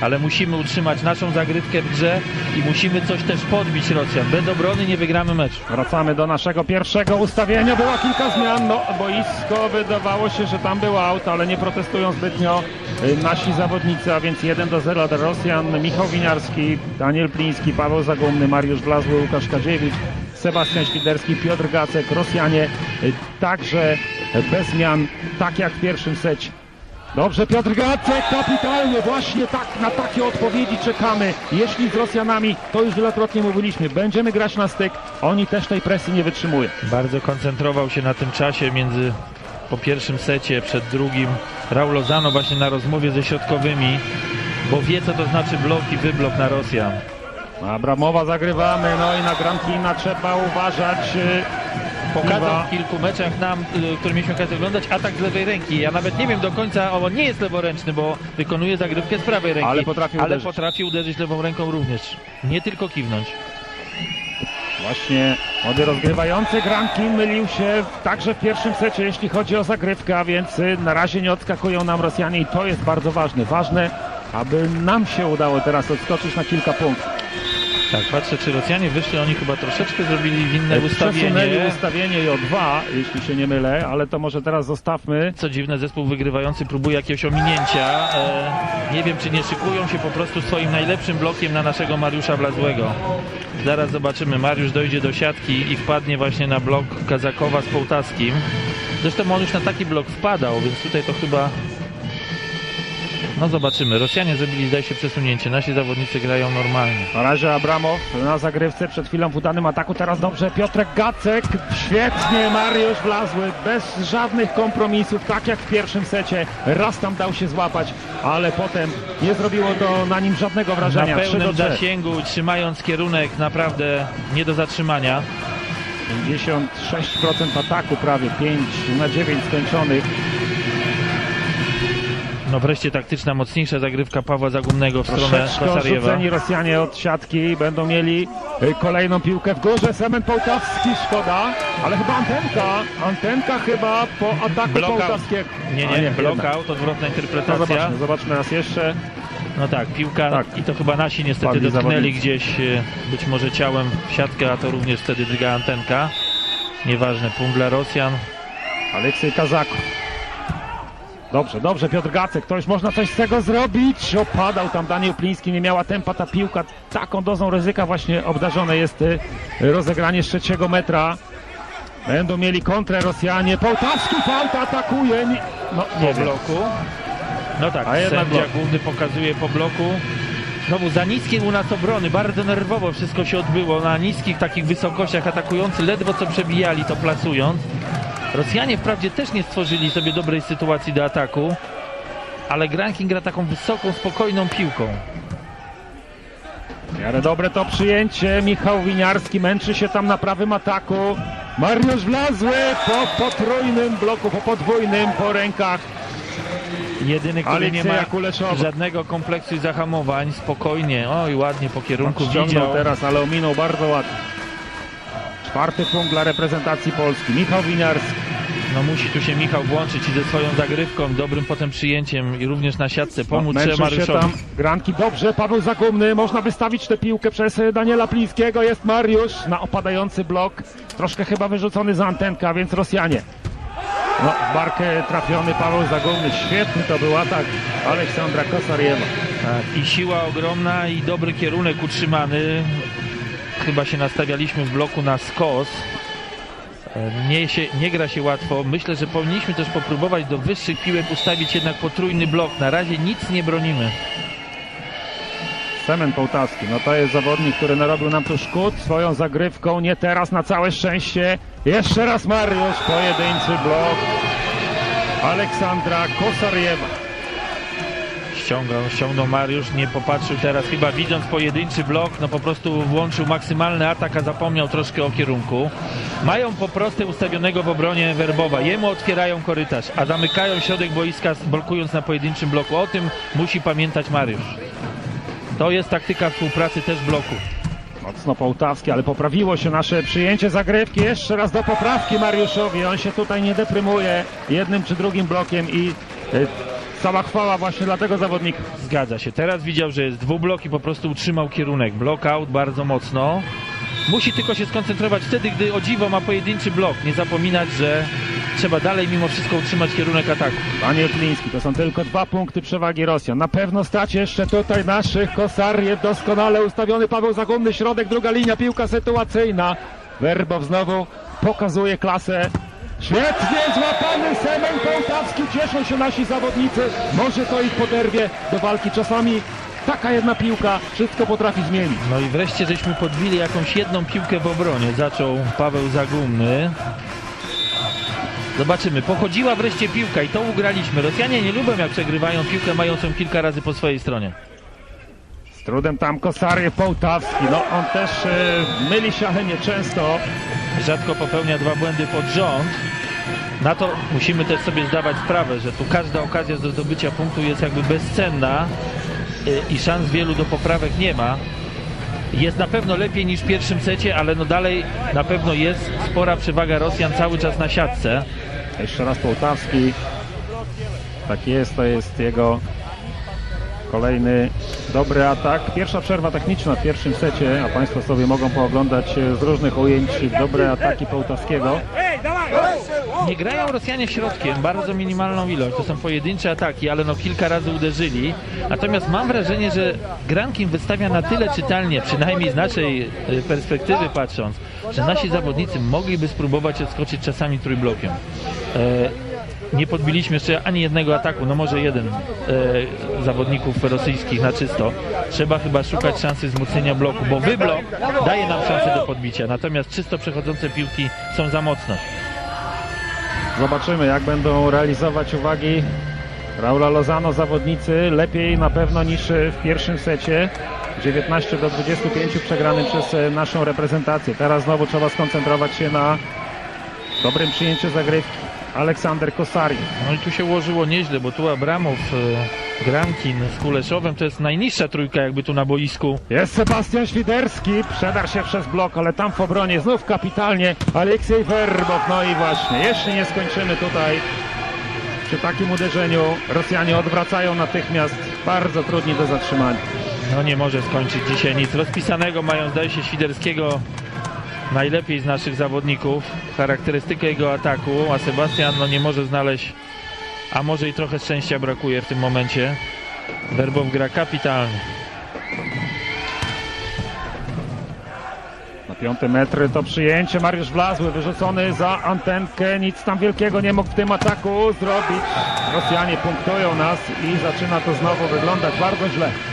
ale musimy utrzymać naszą zagrywkę w grze i musimy coś też podbić Rosjan. Bez obrony nie wygramy meczu. Wracamy do naszego pierwszego ustawienia. Było kilka zmian. No, boisko wydawało się, że tam był aut, ale nie protestują zbytnio y, nasi zawodnicy, a więc 1 do 0 dla Rosjan. Michał Winiarski, Daniel Pliński, Paweł Zagumny, Mariusz Blazły, Łukasz Kadziewicz, Sebastian Świderski, Piotr Gacek, Rosjanie y, także bez zmian, tak jak w pierwszym secie. Dobrze, Piotr Gacek, kapitalnie, właśnie tak, na takie odpowiedzi czekamy. Jeśli z Rosjanami, to już wielokrotnie mówiliśmy, będziemy grać na styk, oni też tej presji nie wytrzymują. Bardzo koncentrował się na tym czasie między po pierwszym secie, przed drugim. Raul Lozano właśnie na rozmowie ze środkowymi, bo wie co to znaczy blok i wyblok na Rosjan. Abramowa zagrywamy, no i na Gramkina trzeba uważać. Pokazał w kilku meczach nam, y, które mieliśmy okazję oglądać, atak z lewej ręki. Ja nawet nie wiem do końca, on nie jest leworęczny, bo wykonuje zagrywkę z prawej ręki. Ale potrafi ale uderzyć. potrafi uderzyć lewą ręką również. Nie tylko kiwnąć. Właśnie młody rozgrywający Gramkin mylił się także w pierwszym secie, jeśli chodzi o zagrywkę, a więc y, na razie nie odskakują nam Rosjanie i to jest bardzo ważne. Ważne, aby nam się udało teraz odskoczyć na kilka punktów. Tak, patrzę, czy Rosjanie wyszli, oni chyba troszeczkę zrobili winne Przesunęli ustawienie. ustawienie i o dwa, jeśli się nie mylę, ale to może teraz zostawmy. Co dziwne, zespół wygrywający próbuje jakiegoś ominięcia. E, nie wiem, czy nie szykują się po prostu swoim najlepszym blokiem na naszego Mariusza Blazłego. Zaraz zobaczymy. Mariusz dojdzie do siatki i wpadnie właśnie na blok Kazakowa z Połtaskim. Zresztą on już na taki blok wpadał, więc tutaj to chyba... No zobaczymy. Rosjanie zrobili, zdaje się, przesunięcie. Nasi zawodnicy grają normalnie. Na razie Abramow na zagrywce przed chwilą w udanym ataku, teraz dobrze Piotrek Gacek, świetnie Mariusz Wlazły, bez żadnych kompromisów, tak jak w pierwszym secie, raz tam dał się złapać, ale potem nie zrobiło to na nim żadnego Na wrażenia. 3 pełnym do 3. zasięgu, trzymając kierunek naprawdę nie do zatrzymania. 56% ataku prawie, 5 na 9 skończonych. No wreszcie taktyczna, mocniejsza zagrywka Pawła Zagumnego w stronę Kasariewa. Rosjanie od siatki, będą mieli y, kolejną piłkę w górze, Semen Połtawski, szkoda, ale chyba antenka, antenka chyba po ataku Blockout. Połtawskiego. Nie, A nie, blockout, odwrotna No interpretacja. zobaczmy, zobaczmy raz jeszcze. No tak, piłka Tak. i to chyba nasi niestety Wpadli dotknęli zawodnicy. gdzieś e, być może ciałem w siatkę, a to również wtedy drga antenka. Nieważne, punkt dla Rosjan. Aleksiej Kazakow. Dobrze, dobrze, Piotr Gacek, to już można coś z tego zrobić. Opadał tam Daniel Pliński, nie miała tempa ta piłka. Taką dozą ryzyka właśnie obdarzone jest y, rozegranie z trzeciego metra. Będą mieli kontrę Rosjanie. Połtawski fałta atakuje. No, nie Po bloku. No tak, A jednak sędzia blok. główny pokazuje po bloku. Znowu za niskie u nas obrony, bardzo nerwowo wszystko się odbyło. Na niskich takich wysokościach atakujący ledwo co przebijali to plasując. Rosjanie wprawdzie też nie stworzyli sobie dobrej sytuacji do ataku, ale Granking gra taką wysoką, spokojną piłką. Miarę dobre to przyjęcie. Michał Winiarski męczy się tam na prawym ataku. Mariusz Wlazły po potrójnym bloku, po podwójnym, po rękach. Jedyny, który nie ma Kuleszowa. żadnego kompleksu i zahamowań, spokojnie, oj ładnie po kierunku Ściągnął widział. teraz, ale ominął bardzo ładnie. Czwarty punkt dla reprezentacji Polski. Michał Winiarski. No musi tu się Michał włączyć i ze swoją zagrywką, dobrym potem przyjęciem i również na siatce pomóc się Mariuszowi. tam. Granki dobrze, Paweł Zagumny. Można wystawić tę piłkę przez Daniela Plińskiego. Jest Mariusz na opadający blok. Troszkę chyba wyrzucony za antenkę, a więc Rosjanie. No, w barkę trafiony Paweł Zagumny. Świetny to był atak Aleksandra Kosariewa. Tak, I siła ogromna i dobry kierunek utrzymany. Chyba się nastawialiśmy w bloku na skos. E, Nie, się, nie gra się łatwo. Myślę, że powinniśmy też popróbować do wyższych piłek ustawić jednak potrójny blok. Na razie nic nie bronimy. Semen Połtawski, no to jest zawodnik, który narobił nam tu szkód swoją zagrywką, nie teraz, na całe szczęście. Jeszcze raz Mariusz, pojedynczy blok Aleksandra Kosariewa. Ściągał, ściągnął Mariusz, nie popatrzył teraz, chyba widząc pojedynczy blok, no po prostu włączył maksymalny atak, a zapomniał troszkę o kierunku. Mają po prostu ustawionego w obronie Werbowa, jemu otwierają korytarz, a zamykają środek boiska blokując na pojedynczym bloku. O tym musi pamiętać Mariusz. To jest taktyka współpracy też bloku. Mocno Połtawski, ale poprawiło się nasze przyjęcie zagrywki. Jeszcze raz do poprawki Mariuszowi. On się tutaj nie deprymuje jednym czy drugim blokiem i y, cała chwała właśnie dla tego zawodnika. Zgadza się. Teraz widział, że jest dwublok i po prostu utrzymał kierunek. Blockout bardzo mocno. Musi tylko się skoncentrować wtedy, gdy o dziwo ma pojedynczy blok. Nie zapominać, że trzeba dalej mimo wszystko utrzymać kierunek ataku. Daniel Kliński, to są tylko dwa punkty przewagi Rosjan. Na pewno stać jeszcze tutaj naszych Kosariew, doskonale ustawiony Paweł Zagumny, środek, druga linia, piłka sytuacyjna. Werbow znowu pokazuje klasę. Świetnie złapany Semen Połtawski, cieszą się nasi zawodnicy. Może to ich poderwie do walki. Czasami taka jedna piłka wszystko potrafi zmienić. No i wreszcie żeśmy podbili jakąś jedną piłkę w obronie. Zaczął Paweł Zagumny. Zobaczymy. Pochodziła wreszcie piłka i to ugraliśmy. Rosjanie nie lubią jak przegrywają piłkę mającą kilka razy po swojej stronie. Z trudem tam Kosariew Połtawski. No on też e, myli się, ale nie często. rzadko popełnia dwa błędy pod rząd. Na to musimy też sobie zdawać sprawę, że tu każda okazja do zdobycia punktu jest jakby bezcenna y, i szans wielu do poprawek nie ma. Jest na pewno lepiej niż w pierwszym secie, ale no dalej na pewno jest spora przewaga Rosjan cały czas na siatce. Jeszcze raz Połtawski. Tak jest, to jest jego kolejny dobry atak. Pierwsza przerwa techniczna w pierwszym secie, a Państwo sobie mogą pooglądać z różnych ujęć dobre ataki Połtawskiego. Nie grają Rosjanie środkiem, bardzo minimalną ilość. To są pojedyncze ataki, ale no kilka razy uderzyli. Natomiast mam wrażenie, że Grankin wystawia na tyle czytelnie, przynajmniej z naszej y, perspektywy patrząc, że nasi zawodnicy mogliby spróbować odskoczyć czasami trójblokiem. E, nie podbiliśmy jeszcze ani jednego ataku, no może jeden e, zawodników rosyjskich na czysto. Trzeba chyba szukać szansy wzmocnienia bloku, bo wyblok daje nam szansę do podbicia, natomiast czysto przechodzące piłki są za mocne. Zobaczymy, jak będą realizować uwagi Raula Lozano zawodnicy. Lepiej na pewno niż w pierwszym secie. 19 do 25 przegrany przez e, naszą reprezentację. Teraz znowu trzeba skoncentrować się na dobrym przyjęciu zagrywki. Aleksander Kosari. No i tu się ułożyło nieźle, bo tu Abramow, e, Grankin z Kuleszowem to jest najniższa trójka jakby tu na boisku. Jest Sebastian Świderski, przedarł się przez blok, ale tam w obronie znów kapitalnie Aleksiej Werbow. No i właśnie, jeśli nie skończymy tutaj przy takim uderzeniu, Rosjanie odwracają natychmiast, bardzo trudni do zatrzymania. No nie może skończyć dzisiaj nic. Rozpisanego mają zdaje się Świderskiego najlepiej z naszych zawodników. Charakterystykę jego ataku, a Sebastian no nie może znaleźć, a może i trochę szczęścia brakuje w tym momencie. Werbow gra kapitalnie. Na piąty metr to przyjęcie, Mariusz Wlazły wyrzucony za antenkę, nic tam wielkiego nie mógł w tym ataku zrobić. Rosjanie punktują nas i zaczyna to znowu wyglądać bardzo źle.